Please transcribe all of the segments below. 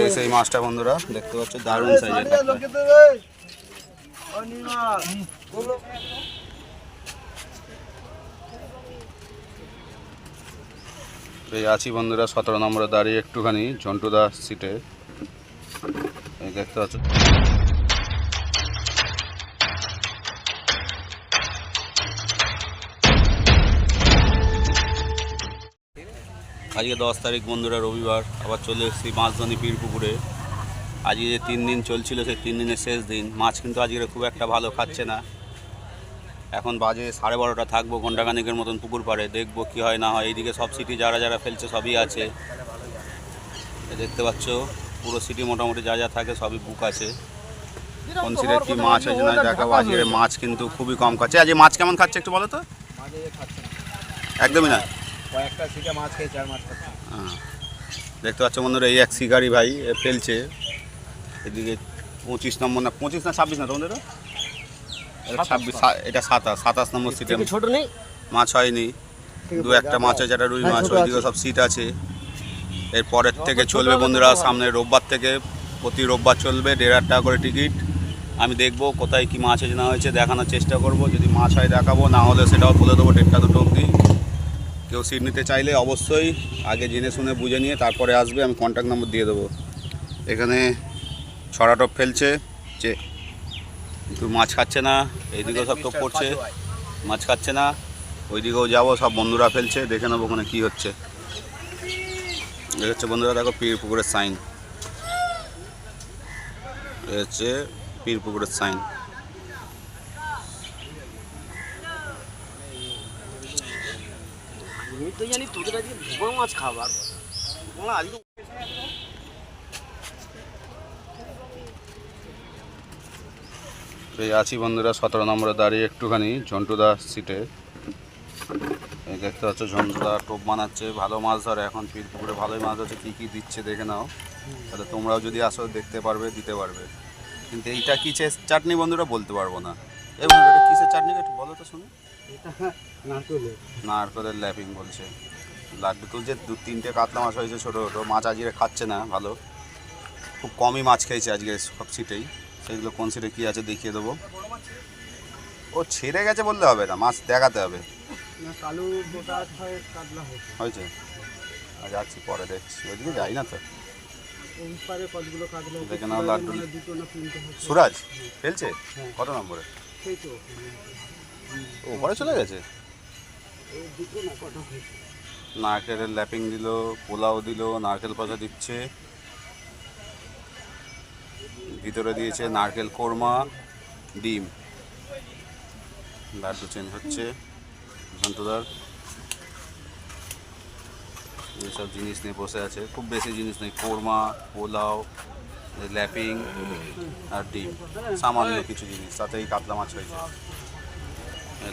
এই সেই মাছটা বন্ধুরা, দেখতে পাচ্ছ, দারুণ সাইজের এই আছি বন্ধুরা, সতেরো নম্বরে দাঁড়িয়ে একটুখানি ঝন্টুদা সিটে দেখতে পাচ্ছ। আজকে দশ তারিখ বন্ধুরা রবিবার আবার চলে এসেছি মাছধনি পীর পুকুরে। আজকে যে তিন দিন চলছিল সেই তিন দিনের শেষ দিন। মাছ কিন্তু আজকে খুব একটা ভালো খাচ্ছে না। এখন বাজে সাড়ে বারোটা থাকব ঘন্টাখানিকের মতন পুকুর পাড়ে। দেখব কি হয় না হয়। এইদিকে সব সিটি যারা যারা ফেলছে সবই আছে। দেখতে পাচ্ছ পুরো সিটি মোটামুটি যা যা থাকে সবই বুক আছে। কোন সিটের কি মাছ আছে না দেখাবো আজকে মাছ কিন্তু খুবই কম খাচ্ছে। আজকে মাছ কেমন খাচ্ছে একটু বলো তো? একদমই না। কয়েকটা সিটে মাছ খেয়েছে আর মাছ হ্যাঁ। দেখতে পাচ্ছ বন্ধুরা এই এক শিকারি ভাই ফেলছে। এদিকে পঁচিশ নম্বর না পঁচিশ না ছাব্বিশ না তোমাদের এটা? এটা ছাব্বিশ এটা সাতাশ সাতাশ নম্বর সিটে ছোট নেই? মাছ হয়নি। দু একটা মাছ আছে যেটা রুই হ্যাঁ, মাছ ওইদিকে সব সিট আছে। এর পরের থেকে চলবে বন্ধুরা সামনে রোববার থেকে প্রতি রোববার চলবে দেড় হাজার টাকা করে টিকিট। আমি দেখব কোথায় কি মাছ হয়েছে না হয়েছে দেখানোর চেষ্টা করব। যদি মাছ হয় দেখাবো না হলে সেটাও বলে দেবো দেড়টা দুটো অবধি। কেউ সিট নিতে চাইলে অবশ্যই আগে জেনে শুনে বুঝে নিয়ে তারপরে আসবে, আমি কন্ট্যাক্ট নম্বর দিয়ে দেবো। এখানে ছড়া টপ ফেলছে, যে কিন্তু মাছ খাচ্ছে না, এইদিকেও সব টপ করছে, মাছ খাচ্ছে না, ওইদিকেও যাব, সব বন্ধুরা ফেলছে, দেখে নেব ওখানে কী হচ্ছে। এই হচ্ছে বন্ধুরা, দেখো পীর পুকুরের সাইন হচ্ছে পীর পুকুরের সাইন এই আছি বন্ধুরা, সতেরো নম্বরে দাঁড়িয়ে একটুখানি ঝন্টুদা সিটে। দেখতে পাচ্ছ ঝন্টুদা টোপ বানাচ্ছে, ভালো মাছ ধরে। এখন পীর পুকুরে ভালোই মাছ হচ্ছে কী কী দিচ্ছে দেখে নাও। তাহলে তোমরাও যদি আসো, দেখতে পারবে, দিতে পারবে। কিন্তু এইটা কী চাটনি বন্ধুরা বলতে পারব না। এই বন্ধুরা কিসের চাটনি একটু বলো তো শুনি। নারকেলে নারকলের। ল্যাপিং বলছে। লাড্ডু তুলছে দু তিনটে কাতলা মাছ হয়েছে ছোটো ছোটো মাছ আজকে খাচ্ছে না ভালো। খুব কমই মাছ খেয়েছে আজকে সব সিটেই সেইগুলো কোন সিটে কী আছে দেখিয়ে দেবো। ও ছেড়ে গেছে বললে হবে না মাছ দেখাতে হবে। হয়েছে। আর যাচ্ছি পরে দেখছি। ওইদিকে যাই না তো। দেখে নাও লাড্ডু। সুরাজ ফেলছে? হ্যাঁ। কত নম্বরে? ও পরে চলে গেছে? নারকেলের ল্যাপিং দিল, পোলাও দিল, নারকেল পাতা দিচ্ছে। ভিতরে দিয়েছে নারকেল কোরমা, ডিম। লাড্ডু চেঞ্জ হচ্ছে। সন্তদার এইসব জিনিস নিয়ে বসে আছে। খুব বেশি জিনিস নেই, কোরমা, পোলাও। ল্যাপিং আর ডিম, সামান্য কিছু জিনিস, তাতেই কাতলা মাছ হয়েছে।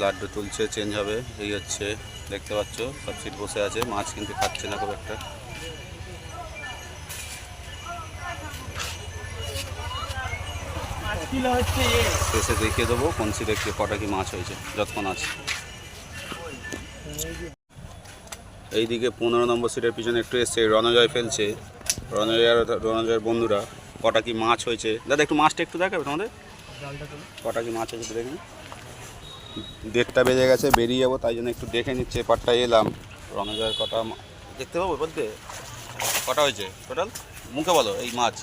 লাড্ডু তুলছে চেঞ্জ হবে, এই হচ্ছে, দেখতে পাচ্ছ, সব সিট বসে আছে, মাছ কিন্তু খাচ্ছে না খুব একটা। শেষে দেখিয়ে দেবো, কোন সিটে কটা কি মাছ হয়েছে, যতক্ষণ আছে। এইদিকে পনেরো নম্বর সিটের পিছনে একটু এসছে, রণজয় ফেলছে। রণজয় আর রণজয়ের বন্ধুরা কটা কি মাছ হয়েছে? দাদা একটু মাছটা একটু দেখাবে তোমাদের? কটা কি মাছ হয়েছে একটু দেখে নিই। দেড়টা বেজে গেছে বেরিয়ে যাব তাই জন্য একটু দেখে নিচ্ছে এপারটা এলাম। রণজয়ের কটা দেখতে পাবো বলতে কটা হয়েছে টোটাল মুখে বলো এই মাছ।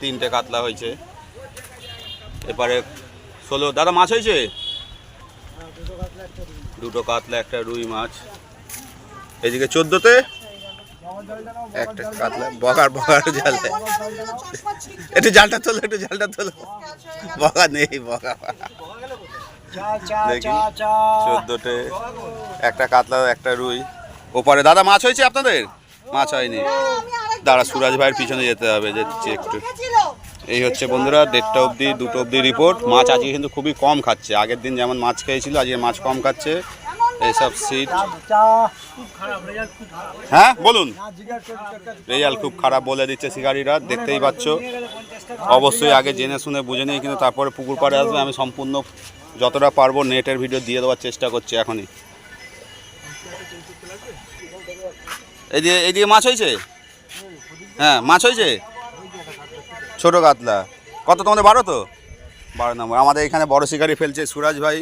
তিনটে কাতলা হয়েছে। এবারে ষোলো দাদা মাছ হয়েছে? হ্যাঁ দুটো কাতলা একটা রুই মাছ। এদিকে চোদ্দোতে? একটা কাতলা, বগার বগার জাল একটু জালটা তোলো, একটু জালটা তোলো। বগা নেই চা দেখি। চা চা একটা কাতলা, একটা রুই। ওপারে দাদা, মাছ হয়েছে আপনাদের? মাছ হয়নি। দাঁড়া, সুরাজ ভাইয়ের পিছনে যেতে হবে যাচ্ছি একটু। এই হচ্ছে বন্ধুরা, দেড়টা অবধি, দুটো অবধি রিপোর্ট মাছ আজকে কিন্তু খুবই কম খাচ্ছে। আগের দিন যেমন মাছ খেয়েছিল, আজকে মাছ কম খাচ্ছে। এইসব সিট হ্যাঁ বলুন। কাছে রেজাল্ট খুব খারাপ বলে দিচ্ছে শিকারীরা দেখতেই পাচ্ছ। অবশ্যই আগে জেনে শুনে বুঝে নিই কিন্তু তারপরে পুকুর পাড়ে আসবে আমি সম্পূর্ণ যতটা পারব নেটের ভিডিও দিয়ে দেওয়ার চেষ্টা করছি এখনই। এইদিকে এইদিকে মাছ হয়েছে? হ্যাঁ মাছ হয়েছে? ছোটো কাতলা। কত তোমাদের বারো তো? বারো নম্বর। আমাদের এখানে বড় শিকারি ফেলছে সুরাজ ভাই।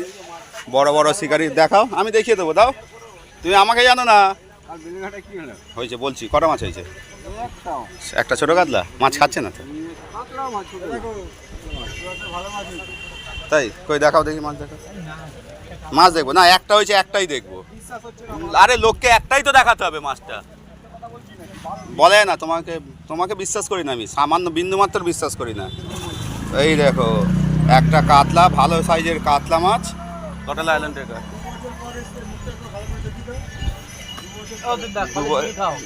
বড় বড় শিকারি। দেখাও আমি দেখিয়ে দেবো দাও। তুমি আমাকে জানো না? আর বেলেঘাটা কি হলো? হয়েছে বলছি কটা মাছ হয়েছে? একটা ছোট কাতলা মাছ খাচ্ছে না তো? দেখো। তাই কই দেখাও দেখি মাছ দেখাও মাছ দেখব না একটা হয়েছে একটাই দেখব। আরে লোককে একটাই তো দেখাতে হবে মাছটা। বলে না তোমাকে তোমাকে বিশ্বাস করি না আমি সামান্য বিন্দু মাত্র বিশ্বাস করি না। এই দেখো একটা কাতলা ভালো সাইজের কাতলা মাছ। কটা লাইলেন টাকা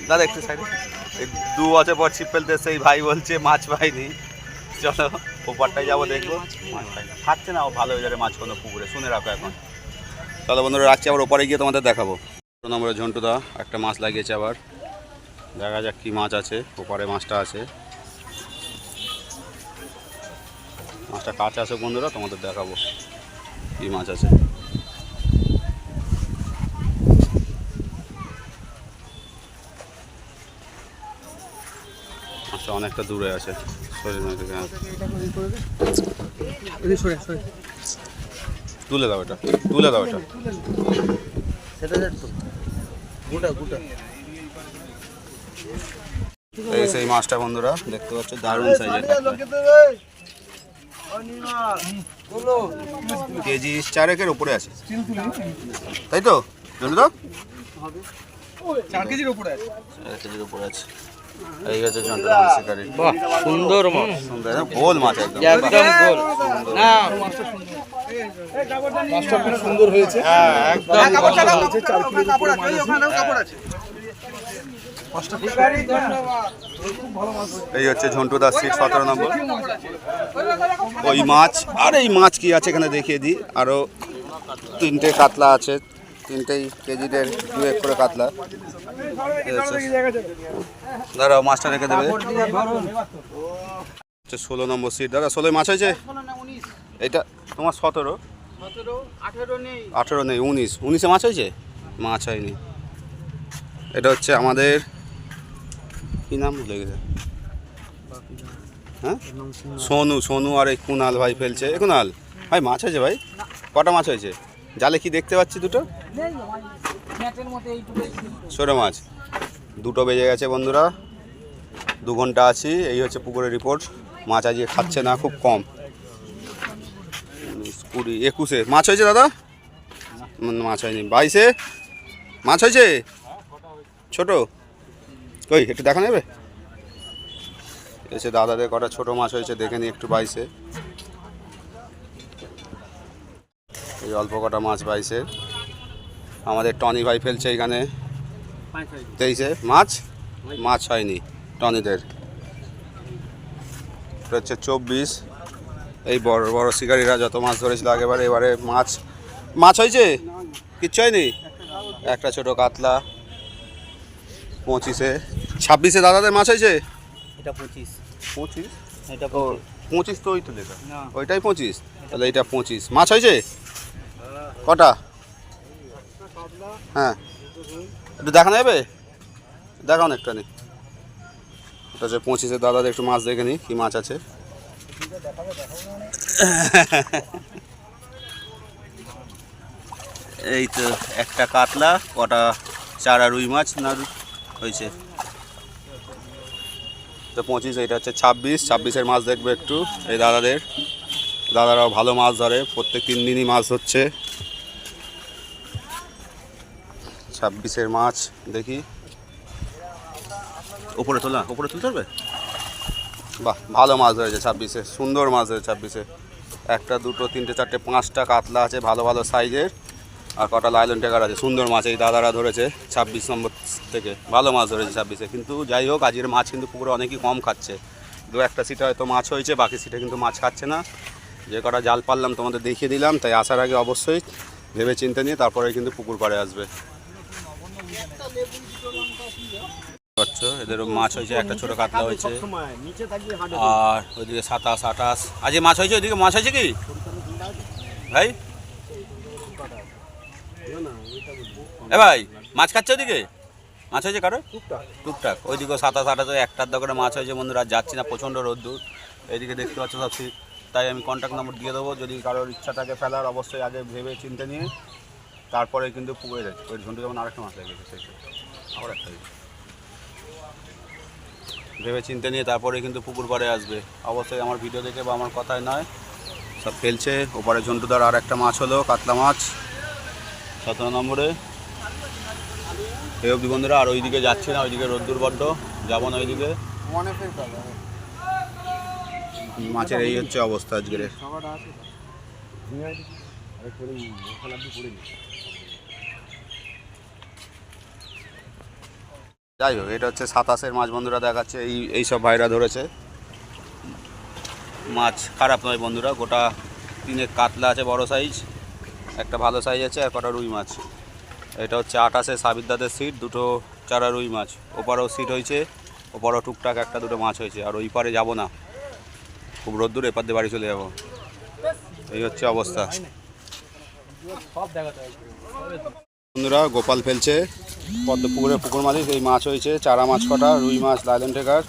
দাদা একটু সাইডে এই দু বছর পর ছিপ ফেলতে সেই ভাই বলছে মাছ পাইনি। চলো ওপারটায় যাব দেখব। মাছ পাই না। খাচ্ছে না ও ভালো হয়ে যাবে মাছ কোনো পুকুরে। শুনে রাখো এখন। চলো বন্ধুরা রাখছি আবার ওপারে গিয়ে তোমাদের দেখাবো। নম্বরে ঝন্টু দা একটা মাছ লাগিয়েছে আবার। দেখা যাক কি মাছ আছে। ওপারে মাছটা আছে। মাছটা কাছে আছে বন্ধুরা তোমাদের দেখাবো কি মাছ আছে। মাছটা অনেকটা দূরে আছে। তুলে দাও এটা তুলে দাও এটা। সেটা দেখ তো। গোটা গোটা। এই সেই মাছটা বন্ধুরা দেখতে পাচ্ছ দারুণ সাইজের কেজি চারেকের উপরে আছে। তাই তো? জানো তো চার কেজির উপরে আছে। চার কেজির উপরে আছে। এই হচ্ছে মাছ শিকারি বাহ সুন্দর মাছ। সুন্দর গোল মাছ একদম। একদম গোল। না মাছটা খুব সুন্দর হয়েছে। একদম গোল। চার কিলোর উপরে আছে। এই হচ্ছে ঝন্টু দাস সিট সতেরো নম্বর। ওই মাছ আর এই মাছ কি আছে এখানে দেখিয়ে দিই। আরও তিনটে কাতলা আছে। তিনটেই কেজিদের দু এক করে কাতলা। দাঁড়াও, মাছটা রেখে দেবে। ষোলো নম্বর সিট দাদা, ষোলোই মাছ হয়েছে? এটা তোমার সতেরো? আঠেরো নেই, উনিশ। উনিশে মাছ হয়েছে? মাছ হয়নি। এটা হচ্ছে আমাদের কি নাম ভুলে গেছে? হ্যাঁ? সোনু সোনু আর এই কুনাল ভাই ফেলছে। কুনাল, ভাই মাছ হয়েছে ভাই? কটা মাছ হয়েছে? জালে কি দেখতে পাচ্ছি দুটো? ছোট মাছ, দুটো বেজে গেছে বন্ধুরা, দু ঘণ্টা আছি, এই হচ্ছে পুকুরের রিপোর্ট মাছ আজকে খাচ্ছে না, খুব কম। কুড়ি, একুশে। মাছ হয়েছে দাদা? মাছ হয়নি। বাইশে? মাছ হয়েছে? ছোট? কই, একটু দেখা নেবে? এসে দাদাদের কটা ছোট মাছ হয়েছে, দেখে নি একটু বাইশে। এই অল্প কটা মাছ বাইশে। আমাদের টনি ভাই ফেলছে এখানে। তেইশে মাছ মাছ হয়নি টনিদের। এটা হচ্ছে চব্বিশ। এই বড় বড় শিকারীরা যত মাছ ধরেছিল আগেবারে এবারে মাছ মাছ হয়েছে? কিচ্ছু হয়নি? একটা ছোট কাতলা। পঁচিশে। ছাব্বিশে দাদাদের মাছ হয়েছে? এটা পঁচিশ। পঁচিশ? এটা পঁচিশ। তো ওই তো লেখা ওইটাই পঁচিশ? তাহলে এইটা পঁচিশ। মাছ হয়েছে? কটা? হ্যাঁ। একটু দেখানো যাবে? দেখাও না একটু এটা হচ্ছে পঁচিশে দাদাদের একটু মাছ দেখে নিই কী মাছ আছে। এই তো একটা কাতলা, কটা চারা রুই মাছ না হয়েছে। তো পঁচিশ, এটা হচ্ছে ছাব্বিশ, ছাব্বিশের মাছ দেখবে একটু, এই দাদাদের। দাদারাও ভালো মাছ ধরে, প্রত্যেক তিন দিনই মাছ হচ্ছে ছাব্বিশের মাছ দেখি। উপরে তোলা উপরে তুলতে পারবে বাহ ভালো মাছ ধরেছে ছাব্বিশে সুন্দর মাছ ধরেছে ছাব্বিশে। একটা দুটো তিনটে চারটে পাঁচটা কাতলা আছে ভালো ভালো সাইজের। আর কটা লাইলন টেকার আছে সুন্দর মাছ এই দাদারা ধরেছে ছাব্বিশ নম্বর থেকে। ভালো মাছ ধরেছে ছাব্বিশে কিন্তু যাই হোক আজকের মাছ কিন্তু পুকুরে অনেকই কম খাচ্ছে। দু একটা সিটে হয়তো মাছ হয়েছে বাকি সিটে কিন্তু মাছ খাচ্ছে না। যে কটা জাল পারলাম তোমাদের দেখিয়ে দিলাম তাই আসার আগে অবশ্যই ভেবে চিন্তে নিয়ে তারপরে কিন্তু পুকুর পাড়ে আসবে। এদেরও মাছ হয়েছে, একটা ছোট কাতলা হয়েছে। আর ওইদিকে সাতাশ আঠাশ আজকে মাছ হয়েছে, ওইদিকে মাছ হয়েছে কি? ভাই? এ ভাই, মাছ ওদিকে মাছ হয়েছে টুকটাক। সাতাশ একটার দোকানে মাছ হয়েছে, বন্ধুরা যাচ্ছি না, প্রচণ্ড রোদ্দুর। এইদিকে দেখতে পাচ্ছ সব তাই আমি কন্ট্যাক্ট নম্বর দিয়ে দেবো। যদি কারোর ইচ্ছা থাকে ফেলার, অবশ্যই আগে ভেবে চিন্তে নিয়ে তারপরে কিন্তু পুকুরে যাচ্ছে ওই ঝন্টু যেমন আরেকটা মাছ লেগেছে সেই আবার একটা ভেবে চিন্তে নিয়ে তারপরে কিন্তু পুকুর পাড়ে আসবে। অবশ্যই আমার ভিডিও দেখে বা আমার কথায় নয় সব ফেলছে। ওপারে ঝন্টুদার আর একটা মাছ হলো কাতলা মাছ। সতেরো নম্বরে। এই অবধি বন্ধুরা আর ওইদিকে যাচ্ছে না ওইদিকে রোদ্দুর বড্ড। যাব না ওইদিকে। মাছের এই হচ্ছে অবস্থা আজকের। যাই হোক এটা হচ্ছে সাতাশের মাছ বন্ধুরা দেখাচ্ছে এই এই সব ভাইরা ধরেছে। মাছ খারাপ নয় বন্ধুরা গোটা তিনে কাতলা আছে বড় সাইজ একটা ভালো সাইজ আছে আর কটা রুই মাছ। এটা হচ্ছে আটাশে সাবিদাদের সিট দুটো চারা রুই মাছ। ওপারেও সিট হয়েছে ওপারেও টুকটাক একটা দুটো মাছ হয়েছে আর ওই পারে যাব না। খুব রোদ্দুর এপার দিয়ে বাড়ি চলে যাব। এই হচ্ছে অবস্থা। বন্ধুরা গোপাল ফেলছে। পদ্ম পুকুরে পুকুর মালিক, এই মাছ হয়েছে, চারা মাছ কটা, রুই মাছ লাইলেন ঠেকার।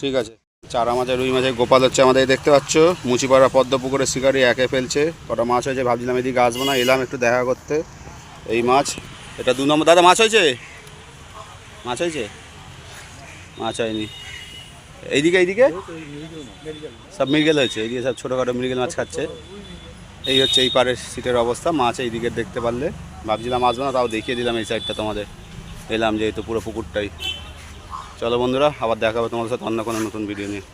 ঠিক আছে, চারা মাছের, রুই মাছের গোপাল হচ্ছে আমাদের, দেখতে পাচ্ছ? মুচিপাড়া পদ্ম পুকুরের শিকারি একে ফেলছে। কটা মাছ হয়েছে, ভাবছিলাম এদিকে আসব না, এলাম একটু দেখা করতে। এই মাছ, এটা দু নম্বর, দাদা, মাছ হয়েছে? মাছ হয়েছে? মাছ হয়নি। এইদিকে এইদিকে? সব মৃগেল হয়েছে এইদিকে সব ছোটোখাটো মৃগেল মাছ খাচ্ছে। এই হচ্ছে এই পারের সিটের অবস্থা, মাছ এইদিকে দেখতে পারলে। ভাবছিলাম আসব না, তাও দেখিয়ে দিলাম এই সাইডটা তোমাদের। এলাম যেহেতু পুরো পুকুরটাই। চলো বন্ধুরা, আবার দেখা হবে তোমাদের সাথে অন্য কোনো নতুন ভিডিও নিয়ে।